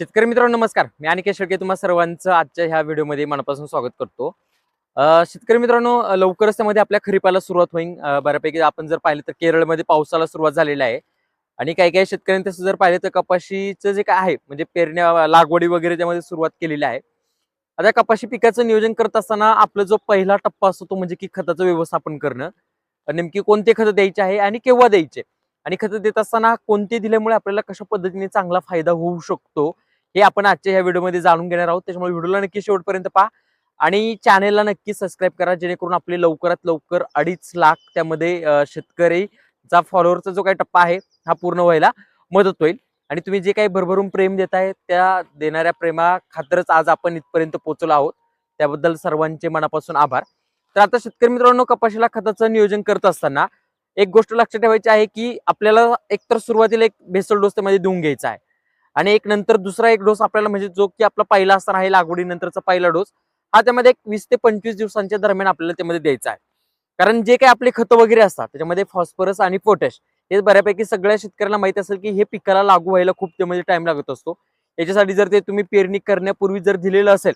शेतकरी मित्रांनो नमस्कार. मी अनिकेत शेळके तुम्हा सर्वांचं आजच्या ह्या व्हिडिओमध्ये मनापासून स्वागत करतो. शेतकरी मित्रांनो लवकरच त्यामध्ये आपल्या खरीपाला सुरुवात होईल बऱ्यापैकी आपण जर पाहिलं तर केरळमध्ये पावसाला सुरुवात झालेली आहे. आणि काही काही शेतकऱ्यांनी तसं जर पाहिलं तर कपाशीचं जे काय आहे म्हणजे पेरण्या लागवडी वगैरे त्यामध्ये सुरुवात केलेली आहे. आता कपाशी पिकाचं नियोजन करत असताना आपला जो पहिला टप्पा असतो तो म्हणजे की खताचं व्यवस्थापन करणं. नेमकी कोणते खतं द्यायचे आहे आणि केव्हा द्यायचे? आणि खतं देत असताना कोणते दिल्यामुळे आपल्याला कशा पद्धतीने चांगला फायदा होऊ शकतो? हे आपण आजच्या ह्या व्हिडिओमध्ये जाणून घेणार आहोत. त्याच्यामुळे व्हिडिओला नक्की शेवटपर्यंत पहा. आणि चॅनेलला नक्की सबस्क्राईब करा जेणेकरून आपले लवकरात लवकर अडीच लाख त्यामध्ये शेतकरीचा फॉलोअरचा जो काही टप्पा आहे हा पूर्ण व्हायला मदत होईल. आणि तुम्ही जे काही भरभरून प्रेम देत आहे त्या देणाऱ्या प्रेमा खातरच आज आपण इथपर्यंत पोहोचलो आहोत. त्याबद्दल सर्वांचे मनापासून आभार. तर आता शेतकरी मित्रांनो कपाशीला खताचं नियोजन करत असताना एक गोष्ट लक्षात ठेवायची आहे की आपल्याला एकतर सुरुवातीला एक भेसळ डोस त्यामध्ये देऊन घ्यायचा आहे. आणि एक नंतर दुसरा एक डोस आपल्याला म्हणजे जो की आपला पहिला असणार आहे लागवडीनंतरचा पहिला डोस हा त्यामध्ये एक वीस ते पंचवीस दिवसांच्या दरम्यान आपल्याला त्यामध्ये द्यायचा आहे. कारण जे काही आपले खतं वगैरे असतात त्याच्यामध्ये फॉस्फरस आणि पोटॅश हे बऱ्यापैकी सगळ्या शेतकऱ्यांना माहीत असेल की हे पिकाला लागू व्हायला खूप त्यामध्ये टाइम लागत असतो. याच्यासाठी जर ते तुम्ही पेरणी करण्यापूर्वी जर दिलेलं असेल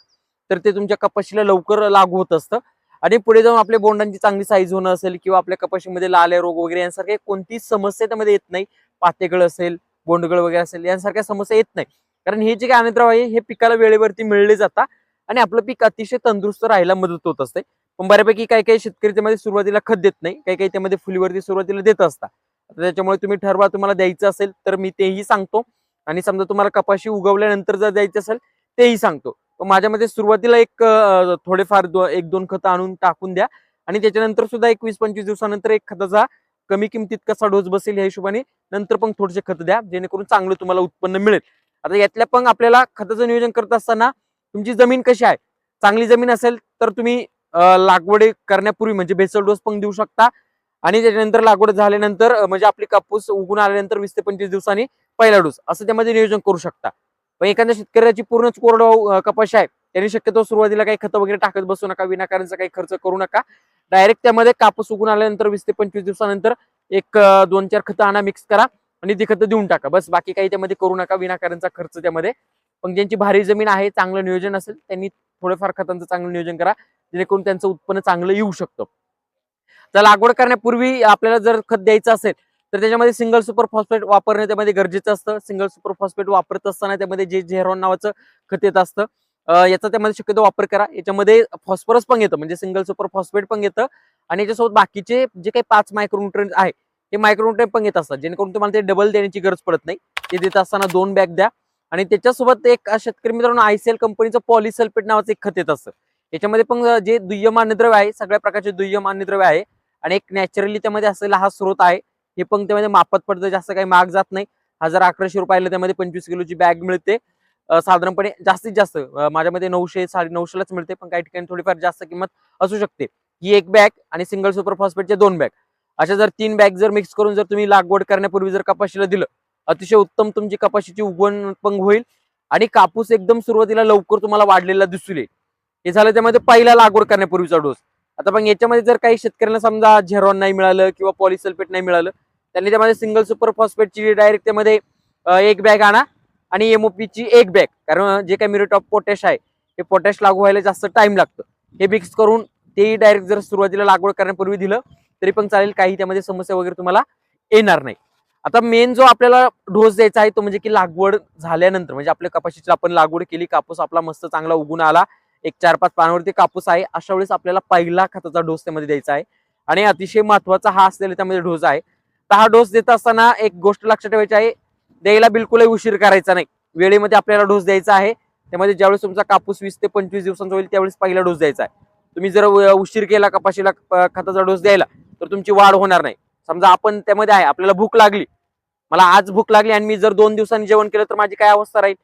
तर ते तुमच्या कपाशीला लवकर लागू होत असतं. आणि पुढे जाऊन आपल्या बोंडांची चांगली साईज होणं असेल किंवा आपल्या कपाशीमध्ये लाल्या रोग वगैरे यांसारखे कोणतीच समस्या त्यामध्ये येत नाही. पातेगळ असेल बोंडगळ वगैरे असेल यांसारख्या समस्या येत नाही. कारण हे जे काही अनिद्राव आहे हे पिकाला वेळेवरती मिळले जातात आणि आपलं पीक अतिशय तंदुरुस्त राहायला मदत होत असते. पण बऱ्यापैकी काही काही शेतकरी त्यामध्ये सुरुवातीला खत देत नाही काही काही त्यामध्ये फुलीवरती सुरुवातीला देत असतात. त्याच्यामुळे तुम्ही ठरवा तुम्हाला द्यायचं असेल तर मी तेही सांगतो. आणि समजा तुम्हाला कपाशी उगवल्यानंतर जर द्यायचं असेल तेही सांगतो. पण माझ्यामध्ये सुरुवातीला एक थोडेफार दो- एक दोन खतं आणून टाकून द्या. आणि त्याच्यानंतर सुद्धा एक वीस पंचवीस दिवसानंतर एक खताचा कमी किमतीत कसा डोस बसेल या हिशोबाने नंतर पण थोडेसे खत द्या जेणेकरून चांगलं तुम्हाला उत्पन्न मिळेल. आता यातल्या पण आपल्याला खताचं नियोजन करत असताना तुमची जमीन कशी आहे? चांगली जमीन असेल तर तुम्ही अं, लागवड करण्यापूर्वी म्हणजे बेसल डोस पण देऊ शकता आणि त्याच्यानंतर लागवड झाल्यानंतर म्हणजे आपली कापूस उगून आल्यानंतर वीस ते पंचवीस दिवसांनी पहिला डोस असं त्यामध्ये नियोजन करू शकता. पण एखाद्या शेतकऱ्याची पूर्णच कोरडवाहू कपाशी आहे त्यांनी शक्यतो सुरुवातीला काही खतं वगैरे टाकत बसू नका विनाकारणचा काही खर्च करू नका. डायरेक्ट त्यामध्ये कापूस उगून आल्यानंतर वीस ते पंचवीस दिवसानंतर एक दोन चार खतं आणा मिक्स करा आणि ती खतं देऊन टाका. बस बाकी काही त्यामध्ये करू नका विनाकारणचा खर्च त्यामध्ये. पण ज्यांची भारी जमीन आहे चांगलं नियोजन असेल त्यांनी थोडंफार खतांचं चांगलं नियोजन करा जेणेकरून त्यांचं उत्पन्न चांगलं येऊ शकतं. तर लागवड करण्यापूर्वी आपल्याला जर खत द्यायचं असेल तर त्याच्यामध्ये सिंगल सुपर फॉस्फेट वापरणे त्यामध्ये गरजेचं असतं. सिंगल सुपर फॉस्फेट वापरत असताना त्यामध्ये जे झेरॉन नावाचं खत येत असतं. याचा त्यामध्ये शक्यतो वापर करा. याच्यामध्ये फॉस्फरस पण येतं म्हणजे सिंगल सुपर फॉस्फेट पण येतं. आणि याच्यासोबत बाकीचे जे काही पाच मायक्रोन्युट्रेंट आहे ते मायक्रोन्युट्रन पण येत असतात. जेणेकरून तुम्हाला ते डबल देण्याची गरज पडत नाही. ते देत असताना दोन बॅग द्या. आणि त्याच्यासोबत एक शेतकरी मित्रांनो आयसीएल कंपनीचं पॉलिसल्फेट नावाचं एक खत येत असतं. याच्यामध्ये पण जे दुय्यम अन्नद्रव्य आहे सगळ्या प्रकारचे दुय्यम अन्नद्रव्य आहे. आणि एक नॅचरली त्यामध्ये असलेला हा स्रोत आहे. हे पण त्यामध्ये मापत पडतं जास्त काही महाग जात नाही. हजार अकराशे रुपयाला त्यामध्ये पंचवीस किलोची बॅग मिळते. साधारणपणे जास्तीत जास्त माझ्यामध्ये नऊशे साडे नऊशेलाच मिळते पण काही ठिकाणी थोडीफार जास्त किंमत असू शकते. ही एक बॅग आणि सिंगल सुपर फॉस्फेटचे दोन बॅग अशा जर तीन बॅग जर मिक्स करून जर तुम्ही लागवड करण्यापूर्वी जर कपाशीला दिलं अतिशय उत्तम तुमची कपाशीची उगवण पण होईल आणि कापूस एकदम सुरुवातीला लवकर तुम्हाला वाढलेला दिसून येईल. हे झालं त्यामध्ये पहिला लागवड करण्यापूर्वीचा डोस आता पण याच्यामध्ये जर काही शेतकऱ्यांना समजा झेरॉन नाही मिळालं किंवा पॉलिसल्फेट नाही मिळालं त्यांनी त्यामध्ये सिंगल सुपर फॉस्फेटची डायरेक्ट त्यामध्ये एक बॅग आणा. आणि एमओपीची एक बॅग. कारण जे काही मिरिट ऑफ पोटॅश आहे हे पोटॅश लागू व्हायला जास्त टाइम लागतं. हे मिक्स करून तेही डायरेक्ट जर सुरुवातीला लागवड करण्यापूर्वी दिलं तरी पण चालेल काही त्यामध्ये समस्या वगैरे तुम्हाला येणार नाही. आता मेन जो आपल्याला डोस द्यायचा आहे तो म्हणजे की लागवड झाल्यानंतर म्हणजे आपल्या कपाशीची आपण लागवड केली कापूस आपला मस्त चांगला उगून आला एक चार पाच पानावरती कापूस आहे अशा वेळेस आपल्याला पहिला खताचा डोस त्यामध्ये द्यायचा आहे. आणि अतिशय महत्त्वाचा हा असलेला त्यामध्ये डोस आहे. तर हा डोस देत असताना एक गोष्ट लक्षात ठेवायची आहे द्यायला बिलकुलही उशीर करायचा नाही. वेळेमध्ये आपल्याला डोस द्यायचा आहे. त्यामध्ये ज्यावेळेस तुमचा कापूस वीस ते पंचवीस दिवसांचा होईल त्यावेळेस पहिला डोस द्यायचा आहे. तुम्ही जर उशीर केला कपाशीला खताचा डोस द्यायला तर तुमची वाढ होणार नाही. समजा आपण त्यामध्ये आहे आपल्याला भूक लागली. मला आज भूक लागली आणि मी जर दोन दिवसांनी जेवण केलं तर माझी काय अवस्था राहील?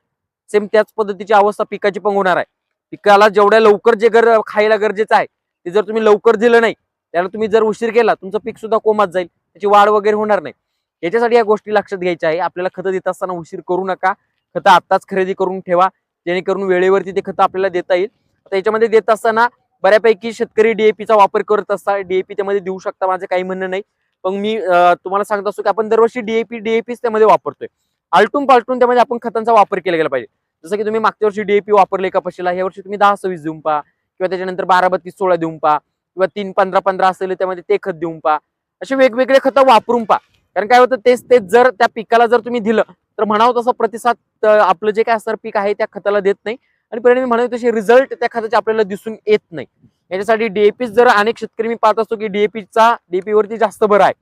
सेम त्याच पद्धतीची अवस्था पिकाची पण होणार आहे. पिकाला जेवढ्या लवकर जे गर खायला गरजेचं आहे ते जर तुम्ही लवकर दिलं नाही त्याला तुम्ही जर उशीर केला तुमचं पीक सुद्धा कोमात जाईल. त्याची वाढ वगैरे होणार नाही. याच्यासाठी या गोष्टी लक्षात घ्यायच्या आहे. आपल्याला खतं देत असताना उशीर करू नका. खतं आत्ताच खरेदी करून ठेवा. जेणेकरून वेळेवरती ते खतं आपल्याला देता येईल. आता याच्यामध्ये देत असताना बऱ्यापैकी शेतकरी डीएपीचा वापर करत असता डीएपी त्यामध्ये देऊ शकता. माझं काही म्हणणं नाही. पण मी तुम्हाला सांगत असतो की आपण दरवर्षी डीएपी डीएपीच त्यामध्ये वापरतोय. आलटून पालटून त्यामध्ये आपण खतांचा वापर केला गेला पाहिजे. जसं की तुम्ही मागच्या वर्षी डीएपी वापरले का पशीला ह्या वर्षी तुम्ही दहा सव्वीस देऊन पहा. किंवा त्याच्यानंतर बारा बत्तीस सोळा देऊन पहा. किंवा तीन पंधरा पंधरा असेल त्यामध्ये ते खत देऊन पहा. असे वेगवेगळे खतं वापरून पहा. कारण काय होतं तेच तेच जर त्या पिकाला जर तुम्ही दिलं तर म्हणावं तसं प्रतिसाद आपलं जे काय असणार पीक आहे त्या खताला देत नाही. आणि परिणामी म्हणावे तसे रिझल्ट त्या खताचे आपल्याला दिसून येत नाही. याच्यासाठी डीएपी जर अनेक शेतकरी मी पाहत असतो की डीएपीचा डीएपीवरती जास्त बरं आहे.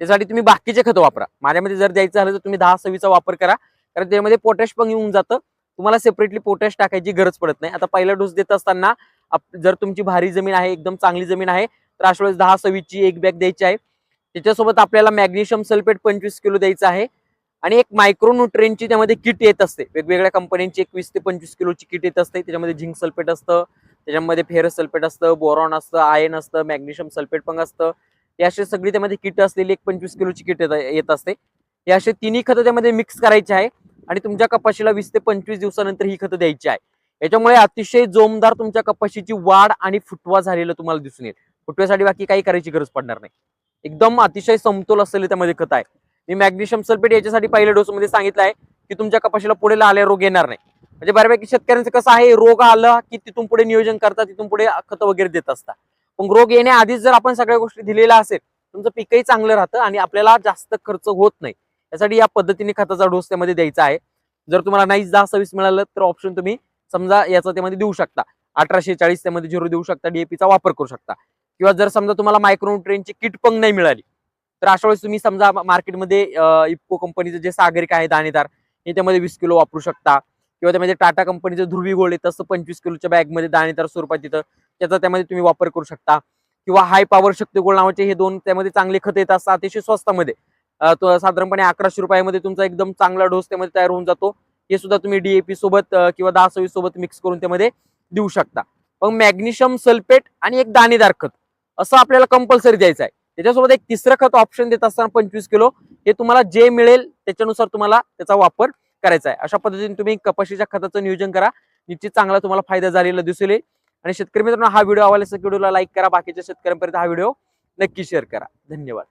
त्यासाठी तुम्ही बाकीचे खतं वापरा. माझ्यामध्ये जर द्यायचं झालं तर तुम्ही दहा सव्वीचा वापर करा. कारण त्यामध्ये पोटॅश पण येऊन जातं. तुम्हाला सेपरेटली पोटॅश टाकायची गरज पडत नाही. आता पहिला डोस देत असताना आप- जर तुमची भारी जमीन आहे एकदम चांगली जमीन आहे तर अशा वेळेस दहा सव्वीसची एक बॅग द्यायची आहे. त्याच्यासोबत आपल्याला मॅग्नेशियम सल्फेट पंचवीस किलो द्यायचं आहे. आणि एक मायक्रोन्युट्रेनची त्यामध्ये किट येत असते. वेगवेगळ्या कंपन्यांची एकवीस ते पंचवीस किलोची किट येत असते. त्याच्यामध्ये झिंक सल्फेट असतं. त्याच्यामध्ये फेरस सल्फेट असतं बोरॉन असतं आयन असतं मॅग्नेशियम सल्फेट पण असतं. हे असे सगळी त्यामध्ये किट असलेली एक पंचवीस किलोची किट येत असते. हे असे तिन्ही खतं त्यामध्ये मिक्स करायचे आहे. आणि तुमच्या कपाशीला वीस ते पंचवीस दिवसानंतर ही खतं द्यायची आहे. याच्यामुळे अतिशय जोमदार तुमच्या कपाशीची वाढ आणि फुटवा झालेलं तुम्हाला दिसून येईल. फुटव्यासाठी बाकी काही करायची गरज पडणार नाही. एकदम अतिशय समतोल असलेले त्यामध्ये खत आहे. मी मॅग्नेशियम सल्फेट याच्यासाठी पहिल्या डोस मध्ये सांगितलं आहे की तुमच्या कपाशीला पुढे आले रोग येणार नाही. म्हणजे बऱ्यापैकी शेतकऱ्यांचं कसं आहे रोग आला की तिथून पुढे नियोजन करता तिथून पुढे खत वगैरे देत असतात. पण रोग येण्याआधीच जर आपण सगळ्या गोष्टी दिलेल्या असेल तुमचं पिकही चांगलं राहतं आणि आपल्याला जास्त खर्च होत नाही. यासाठी या पद्धतीने खताचा डोस त्यामध्ये द्यायचा आहे. जर तुम्हाला नाहीच दहा सव्वीस मिळालं तर ऑप्शन तुम्ही समजा याचा त्यामध्ये देऊ शकता. अठराशे चाळीस त्यामध्ये झिरो देऊ शकता डीएपीचा वापर करू शकता. किंवा जर समजा तुम्हाला मायक्रोन्युट्रेनची किट पण नाही मिळाली तर अशा वेळेस तुम्ही समजा मार्केटमध्ये इफ्को कंपनीचं जे सागरिक आहे दाणेदार हे त्यामध्ये वीस किलो वापरू शकता. किंवा त्यामध्ये टाटा कंपनीचं ध्रुवी गोळ येतं तसं पंचवीस किलोच्या बॅगमध्ये दाणेदार स्वरूपात तिथं त्याचा त्यामध्ये तुम्ही वापर करू शकता. किंवा हाय पॉवर शक्ती गोळ नावाचे हे दोन त्यामध्ये चांगले खत येत असतात अतिशय स्वस्तामध्ये साधारणपणे अकराशे रुपयामध्ये तुमचा एकदम चांगला डोस त्यामध्ये तयार होऊन जातो. हे सुद्धा तुम्ही डीएपी सोबत किंवा दहा सव्वीस सोबत मिक्स करून त्यामध्ये देऊ शकता. मग मॅग्नेशियम सल्फेट आणि एक दाणेदार खत. असं आपल्याला कंपल्सरी द्यायचं आहे. त्याच्यासोबत एक तिसरं खत ऑप्शन देत असताना पंचवीस किलो हे तुम्हाला जे मिळेल त्याच्यानुसार तुम्हाला त्याचा वापर करायचा आहे. अशा पद्धतीने तुम्ही कपाशीच्या खताचं नियोजन करा. निश्चित चांगला तुम्हाला फायदा झालेला दिसेल आणि शेतकरी मित्रांनो हा व्हिडिओ आवडला व्हिडिओला लाईक करा. बाकीच्या शेतकऱ्यांपर्यंत हा व्हिडिओ नक्की शेअर करा. धन्यवाद.